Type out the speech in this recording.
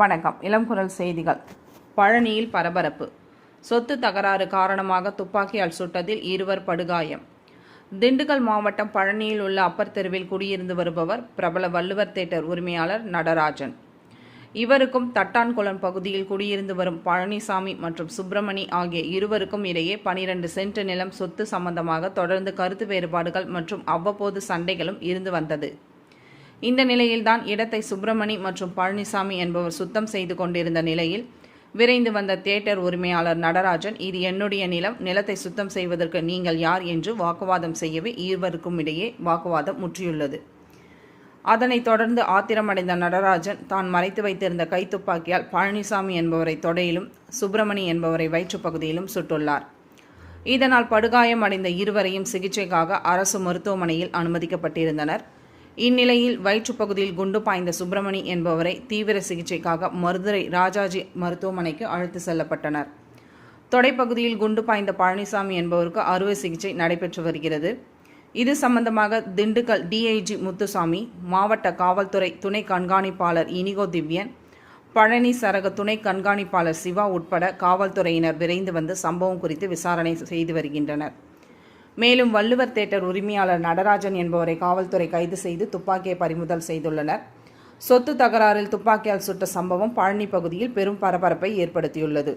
வணக்கம். இளங்குரல் செய்திகள். பழனியில் பரபரப்பு. சொத்து தகராறு காரணமாக துப்பாக்கியால் சுட்டதில் இருவர் படுகாயம். திண்டுக்கல் மாவட்டம் பழனியில் உள்ள அப்பர் தெருவில் குடியிருந்து வருபவர் பிரபல வள்ளுவர் தேட்டர் உரிமையாளர் நடராஜன். இவருக்கும் தட்டான்குளம் பகுதியில் குடியிருந்து வரும் பழனிசாமி மற்றும் சுப்பிரமணி ஆகிய இருவருக்கும் இடையே பனிரெண்டு சென்ட் நிலம் சொத்து சம்பந்தமாக தொடர்ந்து கருத்து வேறுபாடுகள் மற்றும் அவ்வப்போது சண்டைகளும் இருந்து வந்தது. இந்த நிலையில்தான் இடத்தை சுப்பிரமணி மற்றும் பழனிசாமி என்பவர் சுத்தம் செய்து கொண்டிருந்த நிலையில் விரைந்து வந்த தியேட்டர் உரிமையாளர் நடராஜன் இது என்னுடைய நிலம் நிலத்தை சுத்தம் செய்வதற்கு நீங்கள் யார்? என்று வாக்குவாதம் செய்யவே இருவருக்கும் இடையே வாக்குவாதம் முற்றியுள்ளது. அதனைத் தொடர்ந்து ஆத்திரமடைந்த நடராஜன் தான் மறைத்து வைத்திருந்த கைத்துப்பாக்கியால் பழனிசாமி என்பவரை தொடையிலும் சுப்பிரமணி என்பவரை வயிற்றுப் பகுதியிலும் சுட்டுள்ளார். இதனால் படுகாயம் அடைந்த இருவரையும் சிகிச்சைக்காக அரசு மருத்துவமனையில் அனுமதிக்கப்பட்டிருந்தனர். இந்நிலையில் வயிற்றுப் பகுதியில் குண்டு பாய்ந்த சுப்பிரமணி என்பவரை தீவிர சிகிச்சைக்காக மதுரை ராஜாஜி மருத்துவமனைக்கு அழைத்து செல்லப்பட்டனர். தொடைப்பகுதியில் குண்டு பாய்ந்த பழனிசாமி என்பவருக்கு அறுவை சிகிச்சை நடைபெற்று வருகிறது. இது சம்பந்தமாக திண்டுக்கல் டிஐஜி முத்துசாமி மாவட்ட காவல்துறை துணை கண்காணிப்பாளர் இனிகோ திவ்யன் பழனி சரக துணை கண்காணிப்பாளர் சிவா உட்பட காவல்துறையினர் விரைந்து வந்து சம்பவம் குறித்து விசாரணை செய்து வருகின்றனர். மேலும் வள்ளுவர் தேட்டர் உரிமையாளர் நடராஜன் என்பவரை காவல்துறை கைது செய்து துப்பாக்கியை பறிமுதல் செய்துள்ளனர். சொத்து தகராறில் துப்பாக்கியால் சுட்ட சம்பவம் பழனி பகுதியில் பெரும் பரபரப்பை ஏற்படுத்தியுள்ளது.